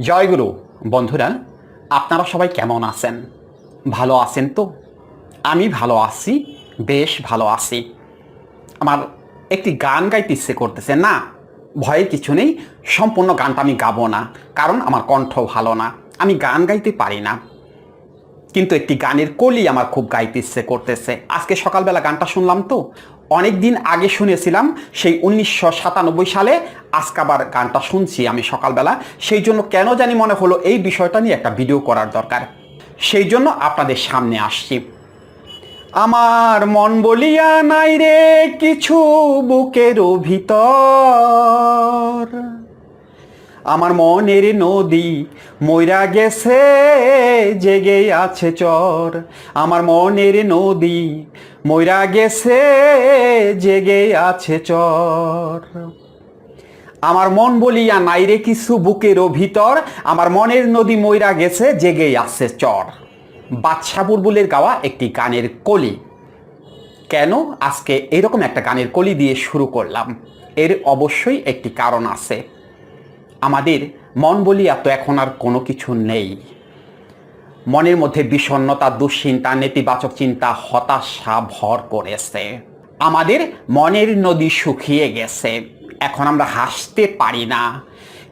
জয়গুরু বন্ধুরা, আপনারা সবাই কেমন আছেন? ভালো আছেন তো? আমি ভালো আছি, বেশ ভালো আছি। আমার একটি গান গাইতে ইচ্ছে করতেছে। না ভয়ে কিছু নেই, সম্পূর্ণ গানটা আমি গাবো না, কারণ আমার কণ্ঠ ভালো না, আমি গান গাইতে পারি না। কিন্তু একটি গানের কলি আমার খুব গাইতে ইচ্ছে করতেছে। আজকে সকালবেলা গানটা শুনলাম তো অনেক দিন আগে শুনেছিলাম সেই উনিশশো সাতানব্বই সালে আজকাবার গানটা শুনছি আমি সকালবেলা। সেই জন্য কেন জানি মনে হলো এই বিষয়টা নিয়ে একটা ভিডিও করার দরকার। সেই জন্য আপনাদের সামনে আসছি। আমার মন বলিয়া নাই রে কিছু বুকের ভিতর। আমার মনের নদী ময়রা গেছে, জেগে আছে চর। আমার মনের নদী ময়রা গেছে, জেগে আছে চর। আমার মন বলিয়া নাই রে কিছু বুকেরও ভিতর, আমার মনের নদী ময়রা গেছে, জেগে আছে চর। বাদশা বুলবুলের গাওয়া একটি গানের কলি। কেন? আজকে এরকম একটা গানের কলি দিয়ে শুরু করলাম। এর অবশ্যই একটি কারণ আছে। আমাদের মন বলিয়া তো এখন আর কোনো কিছু নেই। মনের মধ্যে বিষণ্ণতা, দুশ্চিন্তা, নেতিবাচক চিন্তা, হতাশা ভর করেছে। আমাদের মনের নদী শুকিয়ে গেছে। এখন আমরা হাসতে পারি না।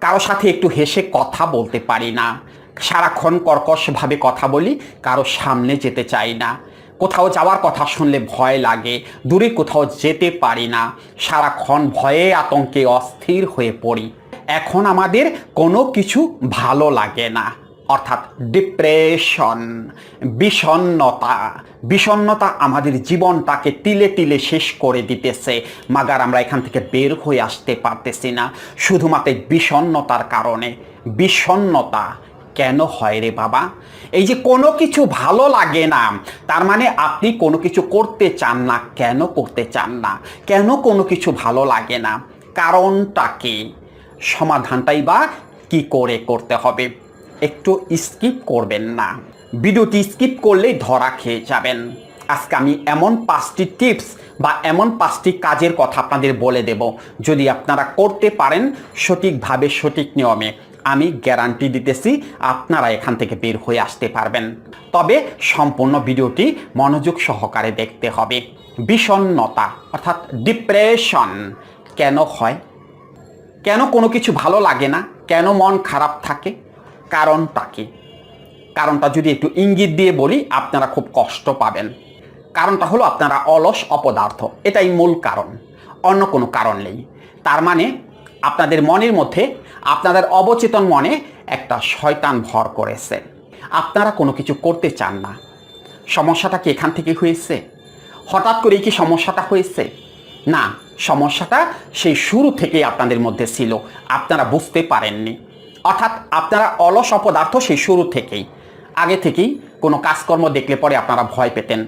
কারও সাথে একটু হেসে কথা বলতে পারি না। সারাক্ষণ কর্কশভাবে কথা বলি, কারও সামনে যেতে চাই না। কোথাও যাওয়ার কথা শুনলে ভয় লাগে, দূরে কোথাও যেতে পারি না। সারাক্ষণ ভয়ে, আতঙ্কে, অস্থির হয়ে পড়ি। এখন আমাদের কোনো কিছু ভালো লাগে না। অর্থাৎ ডিপ্রেশন বিষণ্নতা বিষণ্নতা আমাদের জীবনটাকে তিলে তিলে শেষ করে দিতেছে, মাগার আমরা এখান থেকে বের হয়ে আসতে পারতেছি না। শুধুমাত্র বিষণ্নতার কারণে। বিষণ্নতা কেন হয় রে বাবা? এই যে কোনো কিছু ভালো লাগে না, তার মানে আপনি কোনো কিছু করতে চান না, কেন করতে চান না? কেন কোনো কিছু ভালো লাগে না? কারণটা কি? সমাধানটাই বা কি করে করতে হবে? একটু স্কিপ করবেন না। ভিডিওটি স্কিপ করলেই ধরা খেয়ে যাবেন। আজকে আমি এমন পাঁচটি টিপস বা এমন পাঁচটি কাজের কথা আপনাদের বলে দেব। যদি আপনারা করতে পারেন, সঠিকভাবে সঠিক নিয়মে আমি গ্যারান্টি দিতেছি আপনারা এখান থেকে বের হয়ে আসতে পারবেন। তবে সম্পূর্ণ ভিডিওটি মনোযোগ সহকারে দেখতে হবে। বিষণ্নতা অর্থাৎ ডিপ্রেশন কেন হয়? কেন কোনো কিছু ভালো লাগে না? কেন মন খারাপ থাকে? কারণটা কি? কারণটা যদি একটু ইঙ্গিত দিয়ে বলি, আপনারা খুব কষ্ট পাবেন। কারণটা হলো আপনারা অলস অপদার্থ। এটাই মূল কারণ। অন্য কোনো কারণ নেই। তার মানে আপনাদের মনের মধ্যে, আপনাদের অবচেতন মনে একটা শয়তান ভর করেছে। আপনারা কোনো কিছু করতে চান না। সমস্যাটা কি এখান থেকে হয়েছে? হঠাৎ করেই কি সমস্যাটা হয়েছে? না। সমস্যাটা সেই শুরু থেকেই আপনাদের মধ্যে ছিল। আপনারা বুঝতে পারেননি। অর্থাৎ আপনারা অলস অপদার্থ সেই শুরু থেকেই। আগে থেকেই কোনো কাজকর্ম দেখলে পরে আপনারা ভয় পেতেন।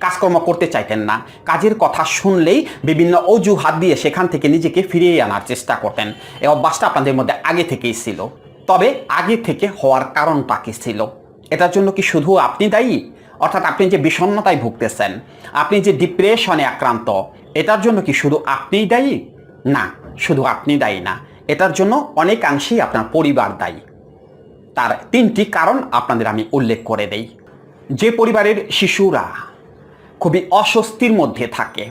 কাজকর্ম করতে চাইতেন না। কাজের কথা শুনলেই বিভিন্ন অজুহাত দিয়ে সেখান থেকে নিজেকে ফিরিয়ে আনার চেষ্টা করতেন। এই অভ্যাসটা আপনাদের মধ্যে আগে থেকেই ছিল। তবে আগে থেকে হওয়ার কারণটা কি ছিল? এটার জন্য কি শুধু আপনি দায়ী? অর্থাৎ আপনি যে বিষণ্ণতায় ভুগতেছেন, আপনি যে ডিপ্রেশনে আক্রান্ত, এটার জন্য কি শুধু আপনিই দায়ী? না, শুধু আপনি দায়ী না। এটার জন্য অনেকাংশেই আপনার পরিবার দায়ী। তার তিনটি কারণ আপনাদের আমি উল্লেখ করে দেই। যে পরিবারের শিশুরা খুবই অস্বস্তির মধ্যে থাকে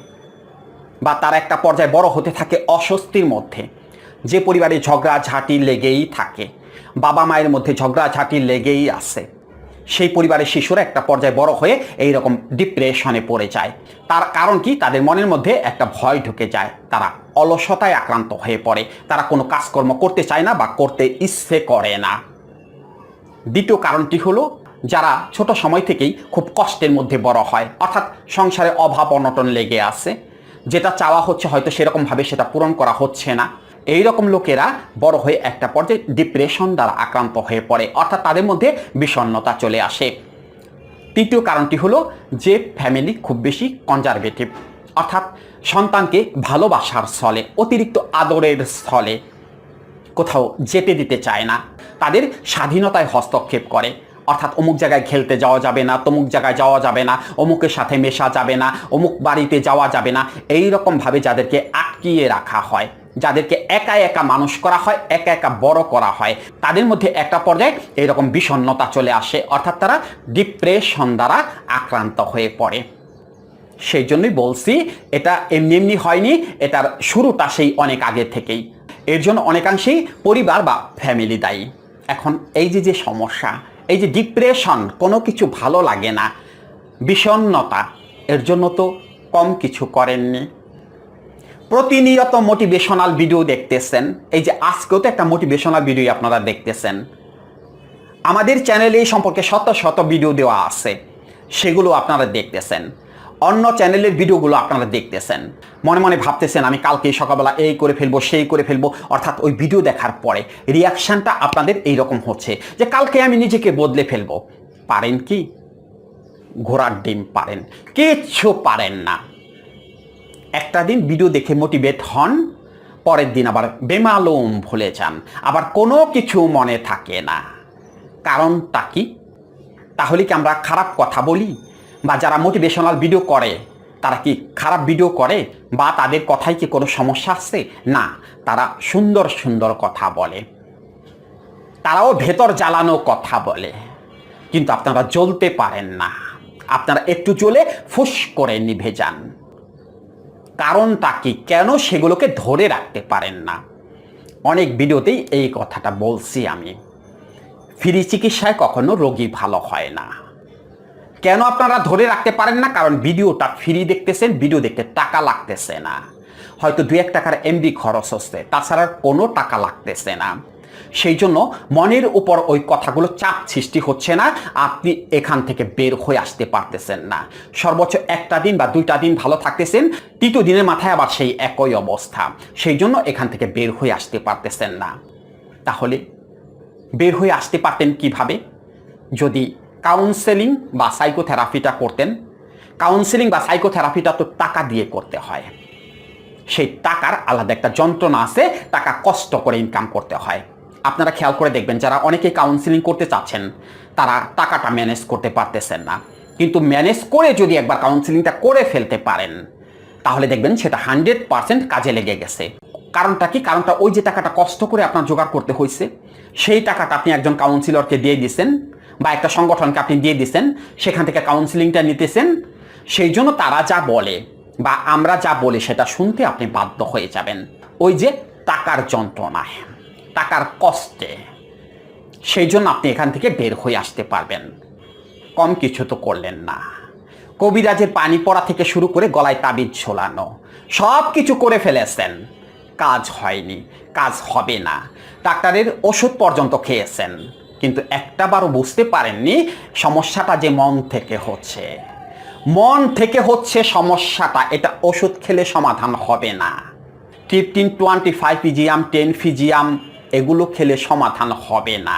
বা তার একটা পর্যায়ে বড় হতে থাকে অস্বস্তির মধ্যে, যে পরিবারে ঝগড়াঝাঁটি লেগেই থাকে বাবা মায়ের মধ্যে ঝগড়াঝাঁটি লেগেই আছে। সেই পরিবারের শিশুরা একটা পর্যায়ে বড় হয়ে এই রকম ডিপ্রেশনে পড়ে যায়। তার কারণ কি? তাদের মনের মধ্যে একটা ভয় ঢুকে যায়। তারা অলসতায় আক্রান্ত হয়ে পড়ে। তারা কোনো কাজকর্ম করতে চায় না বা করতে ইচ্ছে করে না। দ্বিতীয় কারণটি হলো, যারা ছোট সময় থেকেই খুব কষ্টের মধ্যে বড় হয়। অর্থাৎ সংসারে অভাব অনটন লেগে আছে। যেটা চাওয়া হচ্ছে হয়তো সেরকমভাবে সেটা পূরণ করা হচ্ছে না। এই রকম লোকেরা বড় হয়ে একটা পর্যায়ে ডিপ্রেশন দ্বারা আক্রান্ত হয়ে পড়ে। অর্থাৎ তাদের মধ্যে বিষণ্ণতা চলে আসে। তৃতীয় কারণটি হলো যে ফ্যামিলি খুব বেশি কনজারভেটিভ অর্থাৎ সন্তানকে ভালোবাসার স্থলে অতিরিক্ত আদরের স্থলে কোথাও যেতে দিতে চায় না। তাদের স্বাধীনতায় হস্তক্ষেপ করে। অর্থাৎ অমুক জায়গায় খেলতে যাওয়া যাবে না, তমুক জায়গায় যাওয়া যাবে না, অমুকের সাথে মেশা যাবে না, অমুক বাড়িতে যাওয়া যাবে না, এই রকমভাবে যাদেরকে আটকিয়ে রাখা হয়, যাদেরকে একা একা মানুষ করা হয়, একা একা বড় করা হয়, তাদের মধ্যে একটা পর্যায়ে এরকম বিষণ্ণতা চলে আসে, অর্থাৎ তারা ডিপ্রেশন দ্বারা আক্রান্ত হয়ে পড়ে। সেই জন্যই বলছি, এটা এমনি এমনি হয়নি, এটার শুরুটা সেই অনেক আগে থেকেই। এর জন্য অনেকাংশেই পরিবার বা ফ্যামিলি দায়ী। এখন এই যে যে সমস্যা এই যে ডিপ্রেশন, কোনো কিছু ভালো লাগে না বিষণ্নতা এর জন্য তো কম কিছু করেননি। প্রতিনিয়ত মোটিভেশনাল ভিডিও দেখতেছেন। এই যে আজকেও তো একটা মোটিভেশনাল ভিডিও আপনারা দেখতেছেন। আমাদের চ্যানেলে এই সম্পর্কে শত শত ভিডিও দেওয়া আছে। সেগুলো আপনারা দেখতেছেন। অন্য চ্যানেলের ভিডিওগুলো আপনারা দেখতেছেন। মনে মনে ভাবতেছেন, আমি কালকে সকালবেলা এই করে ফেলব, সেই করে ফেলব, অর্থাৎ ওই ভিডিও দেখার পরে রিয়াকশানটা আপনাদের এই রকম হচ্ছে যে কালকে আমি নিজেকে বদলে ফেলব। পারেন কি? ঘোড়ার ডিম পারেন, কিচ্ছু পারেন না। একটা দিন ভিডিও দেখে মোটিভেট হন, পরের দিন আবার বেমালুম ভুলে যান। আবার কোনো কিছু মনে থাকে না। কারণটা কি? তাহলে কি আমরা খারাপ কথা বলি? বা যারা মোটিভেশনাল ভিডিও করে, তারা কি খারাপ ভিডিও করে? বা তাদের কথায় কি কোনো সমস্যা আছে? না, তারা সুন্দর সুন্দর কথা বলে। তারাও ভেতর জ্বালানো কথা বলে। কিন্তু আপনারা জ্বলতে পারেন না। আপনারা একটু জ্বলে ফুস করে নিভে যান। কারণটা কি? কেন সেগুলোকে ধরে রাখতে পারেন না? অনেক ভিডিওতেই এই কথাটা বলছি আমি। ফ্রি চিকিৎসায় কখনো রোগী ভালো হয় না। কেন আপনারা ধরে রাখতে পারেন না? কারণ ভিডিওটা ফ্রি দেখতেছেন ভিডিও দেখতে টাকা লাগতেছে না। হয়তো দু এক টাকার এমবি খরচ হচ্ছে, তাছাড়া কোনো টাকা লাগতেছে না। সেই জন্য মনের উপর ওই কথাগুলো চাপ সৃষ্টি হচ্ছে না, আপনি এখান থেকে বের হয়ে আসতে পারতেছেন না। সর্বোচ্চ একটা দিন বা দুইটা দিন ভালো থাকতেছেন, তৃতীয় দিনের মাথায় আবার সেই একই অবস্থা। সেই জন্য এখান থেকে বের হয়ে আসতে পারতেছেন না। তাহলে বের হয়ে আসতে পারতেন কীভাবে? যদি কাউন্সেলিং বা সাইকোথেরাপিটা করতেন। কাউন্সেলিং বা সাইকোথেরাপিটা তো টাকা দিয়ে করতে হয়। সেই টাকার আলাদা একটা যন্ত্রণা আছে, টাকা কষ্ট করে ইনকাম করতে হয়। আপনারা খেয়াল করে দেখবেন, যারা অনেকে কাউন্সিলিং করতে চাচ্ছেন, তারা টাকাটা ম্যানেজ করতে পারতেছেন না। কিন্তু ম্যানেজ করে যদি একবার কাউন্সিলিংটা করে ফেলতে পারেন, তাহলে দেখবেন সেটা হান্ড্রেড পার্সেন্ট কাজে লেগে গেছে। কারণটা কি? কারণটা ওই যে টাকাটা কষ্ট করে আপনার জোগাড় করতে হয়েছে সেই টাকাটা আপনি একজন কাউন্সিলরকে দিয়ে দিচ্ছেন বা একটা সংগঠনকে আপনি দিয়ে দিচ্ছেন সেখান থেকে কাউন্সিলিংটা নিতেছেন, সেই জন্য তারা যা বলে বা আমরা যা বলি সেটা শুনতে আপনি বাধ্য হয়ে যাবেন। ওই যে টাকার যন্ত্রণায় টাকার কষ্টে, সেই জন্য আপনি এখান থেকে বের হয়ে আসতে পারবেন। কম কিছু তো করলেন না। কবিরাজের পানি পড়া থেকে শুরু করে গলায় তাবিজ ঝোলানো, সব কিছু করে ফেলেছেন। কাজ হয়নি, কাজ হবে না। ডাক্তারের ওষুধ পর্যন্ত খেয়েছেন। কিন্তু একটাবারও বুঝতে পারেননি সমস্যাটা যে মন থেকে হচ্ছে। মন থেকে হচ্ছে সমস্যাটা, এটা ওষুধ খেলে সমাধান হবে না। ফিফটিন টোয়েন্টি ফাইভ ফিজিয়াম টেন ফিজিয়াম এগুলো খেলে সমাধান হবে না।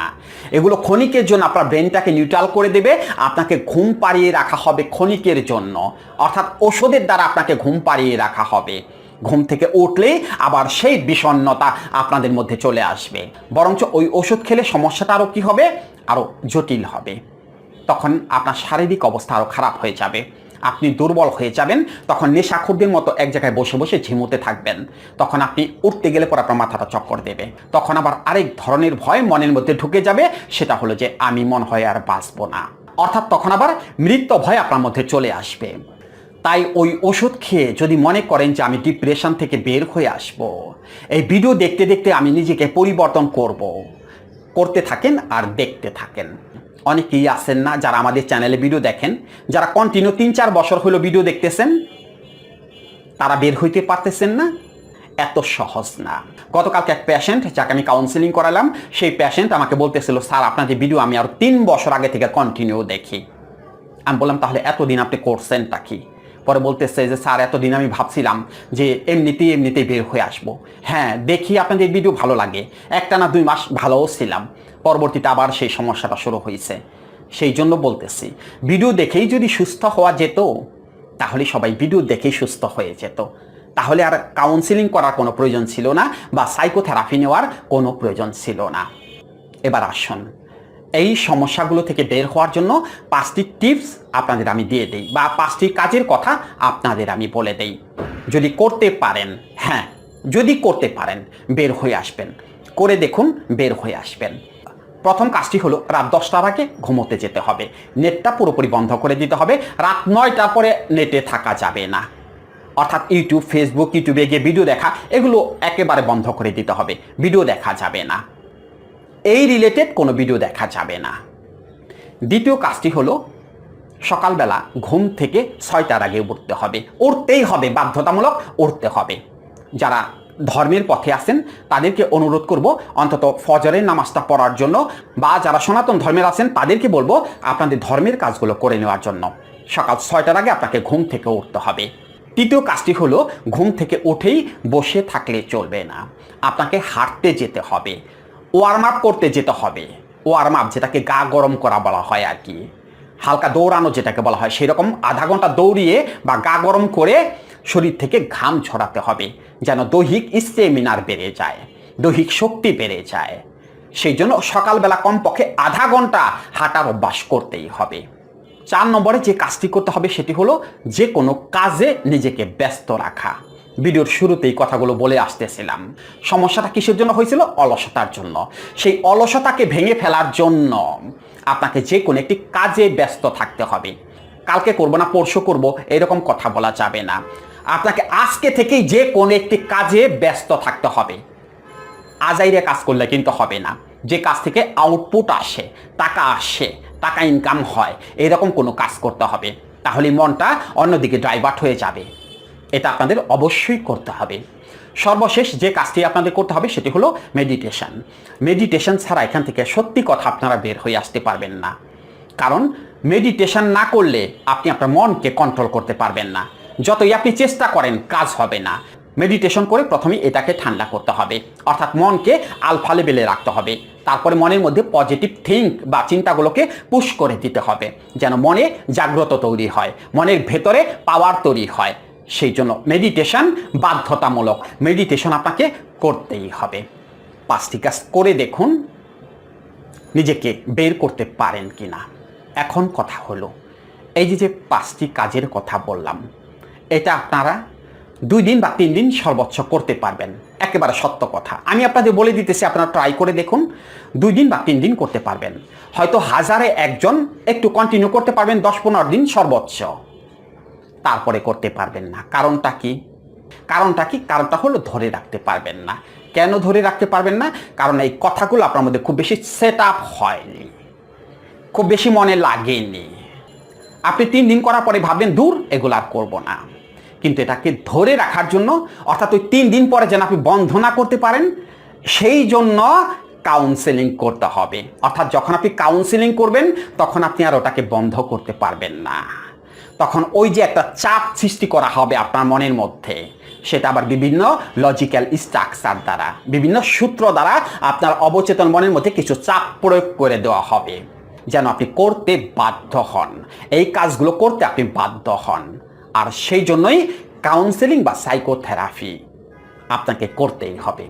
এগুলো ক্ষণিকের জন্য আপনার ব্রেনটাকে নিউট্রাল করে দেবে, আপনাকে ঘুম পাড়িয়ে রাখা হবে ক্ষণিকের জন্য। অর্থাৎ ওষুধের দ্বারা আপনাকে ঘুম পাড়িয়ে রাখা হবে। ঘুম থেকে উঠলেই আবার সেই বিষণ্ণতা আপনাদের মধ্যে চলে আসবে। বরঞ্চ ওই ওষুধ খেলে সমস্যাটা আরও কী হবে? আরও জটিল হবে। তখন আপনার শারীরিক অবস্থা আরও খারাপ হয়ে যাবে। আপনি দুর্বল হয়ে যাবেন। তখন নেশাখুরদের মতো এক জায়গায় বসে বসে ঝিমুতে থাকবেন। তখন আপনি উঠতে গেলে পর আপনার মাথাটা চক্কর দেবে। তখন আবার আরেক ধরনের ভয় মনের মধ্যে ঢুকে যাবে। সেটা হলো যে, আমি মন হয় আর বাঁচবো না। অর্থাৎ তখন আবার মৃত্যু ভয় আপনার মধ্যে চলে আসবে। তাই ওই ওষুধ খেয়ে যদি মনে করেন যে আমি ডিপ্রেশন থেকে বের হয়ে আসব। এই ভিডিও দেখতে দেখতে আমি নিজেকে পরিবর্তন করব। করতে থাকেন আর দেখতে থাকেন অনেকেই আছেন না যারা আমাদের চ্যানেলে ভিডিও দেখেন, যারা কন্টিনিউ তিন চার বছর হলো ভিডিও দেখতেছেন, তারা বের হইতে পারতেছেন না এত সহজ না গতকালকে এক পেশেন্ট যাকে আমি কাউন্সিলিং করালাম, সেই পেশেন্ট আমাকে বলতেছিল, স্যার আপনার যে ভিডিও আমি আর তিন বছর আগে থেকে কন্টিনিউ দেখি আমি বললাম, তাহলে এতদিন আপনি করছেনটা কি পরে বলতেছে যে, স্যার, এতদিন আমি ভাবছিলাম যে এমনিতেই এমনিতেই বের হয়ে আসব। হ্যাঁ দেখি আপনাদের ভিডিও ভালো লাগে। একটা না দুই মাস ভালোও ছিলাম। পরবর্তীতে আবার সেই সমস্যাটা শুরু হয়েছে। সেই জন্য বলতেছি, ভিডিও দেখেই যদি সুস্থ হওয়া যেত, তাহলে সবাই ভিডিও দেখেই সুস্থ হয়ে যেত। তাহলে আর কাউন্সিলিং করার কোনো প্রয়োজন ছিল না বা সাইকোথেরাপি নেওয়ার কোনো প্রয়োজন ছিল না। এবার আসুন। এই সমস্যাগুলো থেকে বের হওয়ার জন্য পাঁচটি টিপস আপনাদের আমি দিয়ে দেই বা পাঁচটি কাজের কথা আপনাদের আমি বলে দেই। যদি করতে পারেন হ্যাঁ যদি করতে পারেন, বের হয়ে আসবেন। করে দেখুন, বের হয়ে আসবেন। প্রথম কাজটি হলো রাত দশটার আগে ঘুমোতে যেতে হবে। নেটটা পুরোপুরি বন্ধ করে দিতে হবে। রাত নয়টার পরে নেটে থাকা যাবে না। অর্থাৎ ইউটিউব, ফেসবুক, ইউটিউবে গিয়ে ভিডিও দেখা, এগুলো একেবারে বন্ধ করে দিতে হবে। ভিডিও দেখা যাবে না। এই রিলেটেড কোনো ভিডিও দেখা যাবে না। দ্বিতীয় কাজটি হলো, সকালবেলা ঘুম থেকে ছয়টার আগে উঠতে হবে। উঠতেই হবে, বাধ্যতামূলক উঠতে হবে। যারা ধর্মের পথে আছেন, তাদেরকে অনুরোধ করব, অন্তত ফজরের নামাজটা পড়ার জন্য বা যারা সনাতন ধর্মের আছেন, তাদেরকে বলব আপনাদের ধর্মের কাজগুলো করে নেওয়ার জন্য। সকাল ছয়টার আগে আপনাকে ঘুম থেকে উঠতে হবে। তৃতীয় কাজটি হলো, ঘুম থেকে উঠেই বসে থাকলে চলবে না। আপনাকে হাঁটতে যেতে হবে। ওয়ার্ম আপ করতে যেতে হবে। ওয়ার্ম আপ যেটাকে গা গরম করা বলা হয় আর কি। হালকা দৌড়ানো যেটাকে বলা হয়, সেরকম আধা ঘণ্টা দৌড়িয়ে বা গা গরম করে শরীর থেকে ঘাম ছড়াতে হবে, যেন দৈহিক স্টেমিনার বেড়ে যায়, দৈহিক শক্তি বেড়ে যায়। সেই জন্য সকালবেলা কমপক্ষে আধা ঘণ্টা হাঁটার অভ্যাস করতেই হবে। চার নম্বরে যে কাজটি করতে হবে, সেটি হলো যে কোনো কাজে নিজেকে ব্যস্ত রাখা। ভিডিওর শুরুতেই কথাগুলো বলে আসতেছিলাম। সমস্যাটা কিসের জন্য হয়েছিল? অলসতার জন্য। সেই অলসতাকে ভেঙে ফেলার জন্য আপনাকে যে কোনো একটি কাজে ব্যস্ত থাকতে হবে। কালকে করব না, পরশু করব, এরকম কথা বলা যাবে না। আপনাকে আজকে থেকেই যে কোনো একটি কাজে ব্যস্ত থাকতে হবে। আজাইরে কাজ করলে কিন্তু হবে না। যে কাজ থেকে আউটপুট আসে, টাকা আসে, টাকা ইনকাম হয়, এরকম কোনো কাজ করতে হবে। তাহলে মনটা অন্যদিকে ডাইভার্ট হয়ে যাবে। এটা আপনাদের অবশ্যই করতে হবে। সর্বশেষ যে কাজটি আপনাদের করতে হবে সেটি হলো মেডিটেশন মেডিটেশন ছাড়া এখান থেকে সত্যি কথা আপনারা বের হয়ে আসতে পারবেন না। কারণ মেডিটেশন না করলে আপনি আপনার মনকে কন্ট্রোল করতে পারবেন না। যতই আপনি চেষ্টা করেন, কাজ হবে না। মেডিটেশন করে প্রথমে এটাকে ঠান্ডা করতে হবে। অর্থাৎ মনকে আলফা লেভেলে রাখতে হবে। তারপরে মনের মধ্যে পজিটিভ থিঙ্ক বা চিন্তাগুলোকে পুশ করে দিতে হবে। যেন মনে জাগ্রত তৈরি হয়। মনের ভেতরে পাওয়ার তৈরি হয়। সেই জন্য মেডিটেশন বাধ্যতামূলক। মেডিটেশন আপনাকে করতেই হবে। পাঁচটি কাজ করে দেখুন, নিজেকে বের করতে পারেন কি না এখন কথা হলো, এই যে যে পাঁচটি কাজের কথা বললাম, এটা আপনারা দুই দিন বা তিন দিন সর্বোচ্চ করতে পারবেন। একেবারে সত্য কথা। আমি আপনাদের বলে দিতেছি, আপনারা ট্রাই করে দেখুন, দুই দিন বা তিন দিন করতে পারবেন। হয়তো হাজারে একজন একটু কন্টিনিউ করতে পারবেন, দশ পনেরো দিন সর্বোচ্চ। তারপরে করতে পারবেন না। কারণটা কি? কারণটা কি? কারণটা হলো ধরে রাখতে পারবেন না। কেন ধরে রাখতে পারবেন না? কারণ এই কথাগুলো আপনার মধ্যে খুব বেশি সেট আপ হয়নি। খুব বেশি মনে লাগেনি। আপনি তিন দিন করার পরে ভাববেন দূর, এগুলো আর করব না। কিন্তু এটাকে ধরে রাখার জন্য, অর্থাৎ ওই তিন দিন পরে যেন আপনি বন্ধ না করতে পারেন, সেই জন্য কাউন্সেলিং করতে হবে। অর্থাৎ যখন আপনি কাউন্সেলিং করবেন, তখন আপনি আর ওটাকে বন্ধ করতে পারবেন না। তখন ওই যে একটা চাপ সৃষ্টি করা হবে আপনার মনের মধ্যে, সেটা আবার বিভিন্ন লজিক্যাল স্ট্রাকচার দ্বারা, বিভিন্ন সূত্র দ্বারা আপনার অবচেতন মনের মধ্যে কিছু চাপ প্রয়োগ করে দেওয়া হবে, যেন আপনি করতে বাধ্য হন। এই কাজগুলো করতে আপনি বাধ্য হন। আর সেই জন্যই কাউন্সেলিং বা সাইকোথেরাপি আপনাকে করতেই হবে।